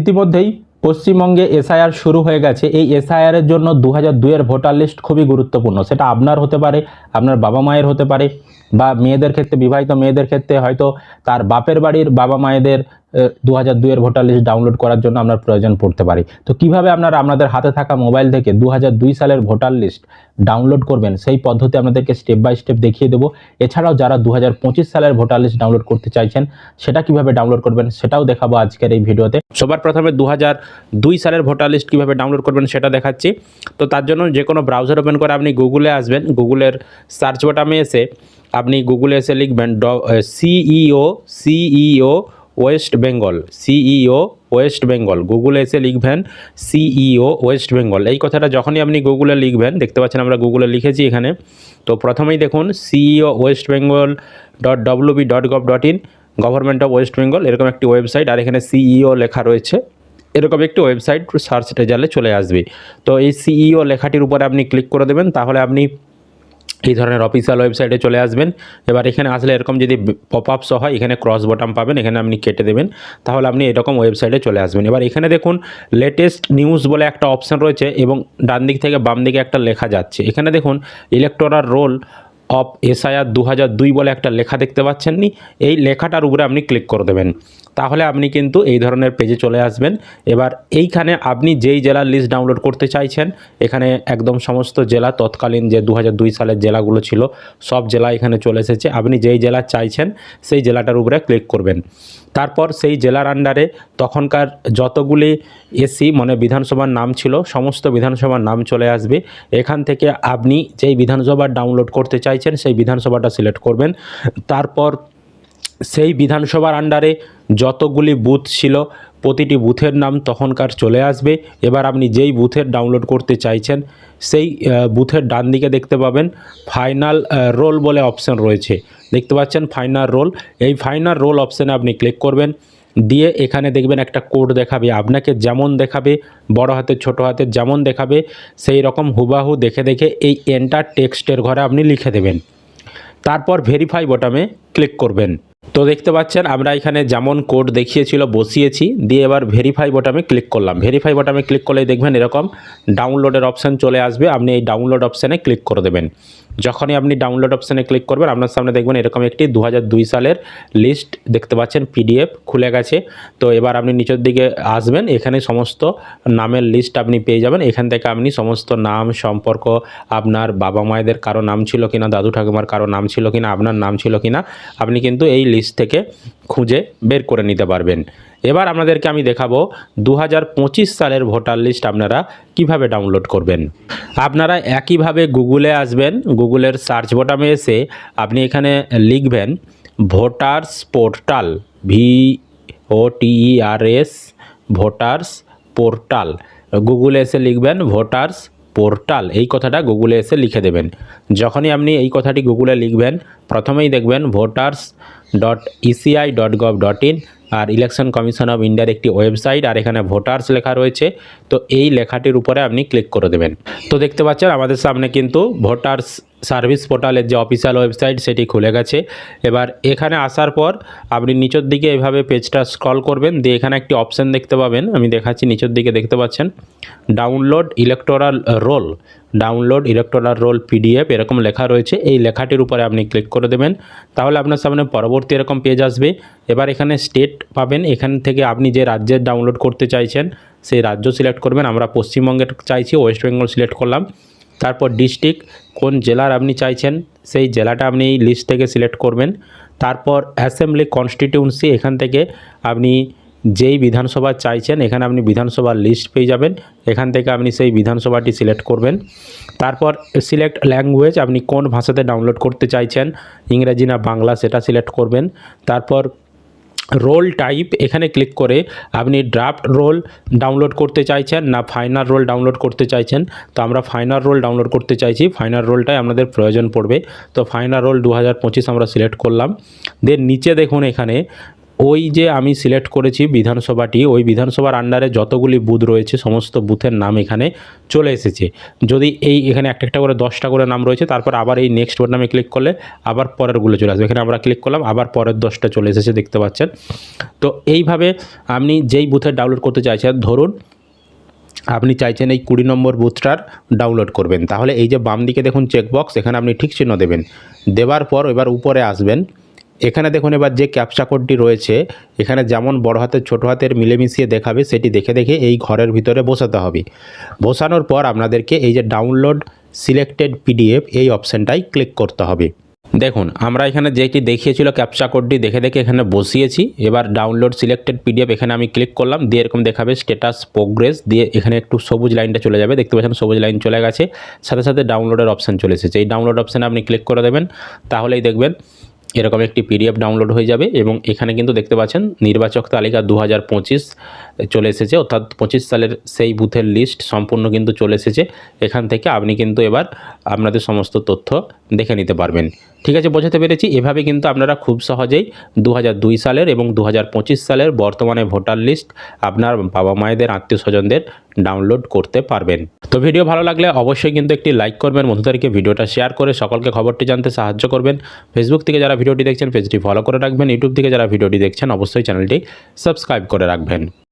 ইতিমধ্যেই পশ্চিমবঙ্গে এসআইআর শুরু হয়ে গেছে। এই এসআইআরের জন্য দু হাজার দুইয়ের ভোটার লিস্ট খুবই গুরুত্বপূর্ণ। সেটা আপনার হতে পারে, আপনার বাবা মায়ের হতে পারে, বা মেয়েদের ক্ষেত্রে, বিবাহিত মেয়েদের ক্ষেত্রে হয়তো তার বাপের বাড়ির বাবা মায়েদের দু হাজার দুইয়ের ভোটার লিস্ট ডাউনলোড করার জন্য আপনার প্রয়োজন পড়তে পারে। তো কীভাবে আপনারা আপনাদের হাতে থাকা মোবাইল থেকে দু হাজার দুই সালের ভোটার লিস্ট ডাউনলোড করবেন, সেই পদ্ধতি আপনাদেরকে স্টেপ বাই স্টেপ দেখিয়ে দেবো। এছাড়াও যারা দু হাজার পঁচিশ সালের ভোটার লিস্ট ডাউনলোড করতে চাইছেন, সেটা কীভাবে ডাউনলোড করবেন সেটাও দেখাবো আজকের এই ভিডিওতে। সবার প্রথমে দু হাজার দুই সালের ভোটার লিস্ট কীভাবে ডাউনলোড করবেন সেটা দেখাচ্ছি। তো তার জন্য যে কোনো ব্রাউজার ওপেন করে আপনি গুগলে আসবেন। গুগলের সার্চ বাটামে এসে আপনি গুগলে এসে লিখবেন ড CEO CEO West Bengal CEO West Bengal গুগলে এসে লিখবেন সিইও ওয়েস্ট বেঙ্গল এই কথাটা যখনই আপনি গুগলে লিখবেন, দেখতে পাচ্ছেন আমরা গুগলে লিখেছি এখানে। তো প্রথমেই দেখুন CEO West Bengal dot WB dot gov dot in government of West Bengal এরকম একটি ওয়েবসাইট আর এখানে সিইও লেখা রয়েছে। এরকম একটি ওয়েবসাইট সার্চ রেজাল্টে চলে আসবে। তো এই সিইও লেখাটির উপরে আপনি ক্লিক করে দেবেন, তাহলে আপনি এই ধরনের অফিসিয়াল ওয়েবসাইটে চলে আসবেন। এবার এখানে আসলে এরকম যদি পপ আপস হয়, এখানে ক্রস বটাম পাবেন, এখানে আপনি কেটে দেবেন। তাহলে আপনি এরকম ওয়েবসাইটে চলে আসবেন। এবার এখানে দেখুন লেটেস্ট নিউজ বলে একটা অপশান রয়েছে এবং ডান দিক থেকে বাম দিকে একটা লেখা যাচ্ছে। এখানে দেখুন ইলেকটোরাল রোল অফ এসআইআর দু হাজার দুই বলে একটা লেখা দেখতে পাচ্ছেন নি এই লেখাটার উপরে আপনি ক্লিক করে দেবেন। তাহলে আপনি কিন্তু এই ধরনের পেজে চলে আসবেন। এবার এইখানে আপনি যেই জেলার লিস্ট ডাউনলোড করতে চাইছেন, এখানে একদম সমস্ত জেলা, তৎকালীন যে দু সালের জেলাগুলো ছিল, সব জেলা এখানে চলে এসেছে। আপনি যেই জেলা চাইছেন, সেই জেলাটার উপরে ক্লিক করবেন। তারপর সেই জেলার আন্ডারে তখনকার যতগুলি এসি মানে বিধানসভার নাম ছিল, সমস্ত বিধানসভার নাম চলে আসবে। এখান থেকে আপনি যেই বিধানসভা ডাউনলোড করতে চাইছেন, সেই বিধানসভাটা সিলেক্ট করবেন। তারপর সেই বিধানসভার আন্ডারে যতগুলি বুথ ছিল প্রতিটি বুথের নাম তখনকার চলে আসবে। এবার আপনি যেই বুথের ডাউনলোড করতে চাইছেন, সেই বুথের ডান দিকে দেখতে পাবেন ফাইনাল রোল বলে অপশন রয়েছে। দেখতে পাচ্ছেন ফাইনাল রোল এই ফাইনাল রোল অপশানে আপনি ক্লিক করবেন। দিয়ে এখানে দেখবেন একটা কোড দেখাবে। আপনাকে যেমন দেখাবে, বড় হাতের, ছোট হাতের যেমন দেখাবে, সেই রকম হুবাহু দেখে দেখে এই এন্টার টেক্সটের ঘরে আপনি লিখে দেবেন। তারপর ভেরিফাই বটামে ক্লিক করবেন। তো দেখতে পাচ্ছেন, আমরা এখানে যেমন কোড দেখিয়েছিল, বসিয়েছি, দিয়ে এবার ভেরিফাই বটামে ক্লিক করলাম। ভেরিফাই বটামে ক্লিক করলেই দেখবেন এরকম ডাউনলোডের অপশান চলে আসবে। আপনি এই ডাউনলোড অপশানে ক্লিক করে দেবেন। যখনই আপনি ডাউনলোড অপশানে ক্লিক করবেন, আপনার সামনে দেখবেন এরকম একটি দু হাজার দুই সালের লিস্ট দেখতে পাচ্ছেন পিডিএফ খুলে গেছে। তো এবার আপনি নিচের দিকে আসবেন, এখানে সমস্ত নামের লিস্ট আপনি পেয়ে যাবেন। এখান থেকে আপনি সমস্ত নাম সম্পর্ক, আপনার বাবা মায়েদের কারও নাম ছিল কিনা, দাদু ঠাকুমার কারও নাম ছিল কিনা, আপনার নাম ছিল কিনা, আপনি কিন্তু এই লিস্ট থেকে খুঁজে বের করে নিতে পারবেন। এবার আপনাদেরকে আমি দেখাবো দু হাজার পঁচিশ সালের ভোটার লিস্ট আপনারা কীভাবে ডাউনলোড করবেন। আপনারা একইভাবে গুগলে আসবেন, গুগলের সার্চ বটামে এসে আপনি এখানে লিখবেন voters portal V O T E R S voters portal. গুগলে এসে লিখবেন ভোটার্স পোর্টাল, এই কথাটা গুগলে এসে লিখে দেবেন। যখনই আপনি এই কথাটি গুগলে লিখবেন, প্রথমেই দেখবেন voters dot ECI dot gov dot in R election commission of ইন্ডিয়ার একটি ওয়েবসাইট আর এখানে ভোটার্স লেখা রয়েছে। তো এই লেখাটির উপরে আপনি ক্লিক করে দেবেন। তো দেখতে পাচ্ছেন আমাদের সামনে কিন্তু ভোটার্স সার্ভিস পোর্টালের যে অফিসিয়াল ওয়েবসাইট সেটি খুলে গেছে। এবার এখানে আসার পর আপনি নিচের দিকে এভাবে পেজটা স্ক্রল করবেন, দিয়ে এখানে একটি অপশান দেখতে পাবেন। আমি দেখাচ্ছি, নিচের দিকে দেখতে পাচ্ছেন, download electoral roll. Download electoral roll PDF এরকম লেখা রয়েছে। এই লেখাটির উপরে আপনি ক্লিক করে দেবেন। তাহলে আপনার সামনে পরবর্তী এরকম পেজ আসবে। এবার এখানে স্টেট পাবেন। এখান থেকে আপনি যে রাজ্যের ডাউনলোড করতে চাইছেন, সেই রাজ্য সিলেক্ট করবেন। আমরা পশ্চিমবঙ্গের চাইছি, ওয়েস্ট বেঙ্গল সিলেক্ট করলাম। তারপর ডিস্ট্রিক্ট কোন জেলার আপনি চাইছেন, সেই জেলাটা আপনি লিস্ট থেকে সিলেক্ট করবেন। তারপর অ্যাসেম্বলি কনস্টিটিউন্সি এখান থেকে আপনি যেই বিধানসভা চাইছেন, এখানে আপনি বিধানসভার লিস্ট পেয়ে যাবেন। এখান থেকে আপনি সেই বিধানসভাটি সিলেক্ট করবেন। তারপর সিলেক্ট ল্যাঙ্গুয়েজ আপনি কোন ভাষাতে ডাউনলোড করতে চাইছেন, ইংরেজি না বাংলা, সেটা সিলেক্ট করবেন। তারপর রোল টাইপ, এখানে ক্লিক করে আপনি ড্রাফট রোল ডাউনলোড করতে চাইছেন, না ফাইনাল রোল ডাউনলোড করতে চাইছেন, তো আমরা ফাইনাল রোল ডাউনলোড করতে চাইছি ফাইনাল রোলটাই আমাদের প্রয়োজন পড়বে, তো ফাইনাল রোল দু হাজার পঁচিশ আমরা সিলেক্ট করলাম দেন নিচে দেখুন এখানে ওই যে আমি সিলেক্ট করেছি বিধানসভাটি, ওই বিধানসভার আন্ডারে যতগুলি বুথ রয়েছে, সমস্ত বুথের নাম এখানে চলে এসেছে। যদি এই এখানে একটা একটা করে দশটা করে নাম রয়েছে, তারপর আবার এই নেক্সট নামে ক্লিক করলে আবার পরেরগুলো চলে আসবে। এখানে আমরা ক্লিক করলাম, আবার পরের দশটা চলে এসেছে, দেখতে পাচ্ছেন। তো এইভাবে আপনি যেই বুথের ডাউনলোড করতে চাইছেন, ধরুন আপনি চাইছেন এই কুড়ি নম্বর বুথটার ডাউনলোড করবেন। তাহলে এই যে বাম দিকে দেখুন চেকবক্স এখানে আপনি ঠিক চিহ্ন দেবেন। দেওয়ার পর এবার উপরে আসবেন। এখানে দেখুন এবার যে ক্যাপচা কোডটি রয়েছে, এখানে যেমন বড় হাতের ছোটো হাতের মিলেমিশিয়ে দেখাবে, সেটি দেখে দেখে এই ঘরের ভিতরে বসাতে হবে। বসানোর পর আপনাদেরকে এই যে ডাউনলোড সিলেক্টেড পিডিএফ এই অপশানটাই ক্লিক করতে হবে। দেখুন, আমরা এখানে যেটি দেখিয়েছিল ক্যাপচা কোডটি দেখে দেখে এখানে বসিয়েছি। এবার ডাউনলোড সিলেক্টেড পিডিএফ এখানে আমি ক্লিক করলাম, দিয়ে এরকম দেখাবে স্ট্যাটাস প্রোগ্রেস দিয়ে এখানে একটু সবুজ লাইনটা চলে যাবে। দেখতে পাচ্ছেন সবুজ লাইন চলে গেছে। সাথে সাথে ডাউনলোডের অপশান চলে এসেছে। এই ডাউনলোড অপশানে আপনি ক্লিক করে দেবেন, তাহলেই দেখবেন এরকম একটি পিডিএফ ডাউনলোড হয়ে যাবে এবং এখানে কিন্তু দেখতে পাচ্ছেন নির্বাচক তালিকা দু হাজার পঁচিশ চলে এসেছে, অর্থাৎ পঁচিশ সালের সেই বুথের লিস্ট সম্পূর্ণ কিন্তু চলে এসেছে। এখান থেকে আপনি কিন্তু এবার আপনাদের সমস্ত তথ্য দেখে নিতে পারবেন। ঠিক আছে, বোঝাতে পেরেছি। এভাবে কিন্তু আপনারা খুব সহজেই দু সালের এবং দু হাজার পঁচিশ সালের বর্তমানে ভোটার লিস্ট আপনার বাবা মায়েদের, আত্মীয় স্বজনদের ডাউনলোড করতে পারবেন। তো ভিডিও ভালো লাগলে অবশ্যই কিন্তু একটি লাইক করবেন, বন্ধুদেরকে ভিডিওটা শেয়ার করে সকলকে খবরটি জানতে সাহায্য করবেন। ফেসবুক থেকে যারা ভিডিওটি দেখছেন, পেজটি ফলো করে রাখবেন। ইউটিউব থেকে যারা ভিডিওটি দেখছেন, অবশ্যই চ্যানেলটি সাবস্ক্রাইব করে রাখবেন।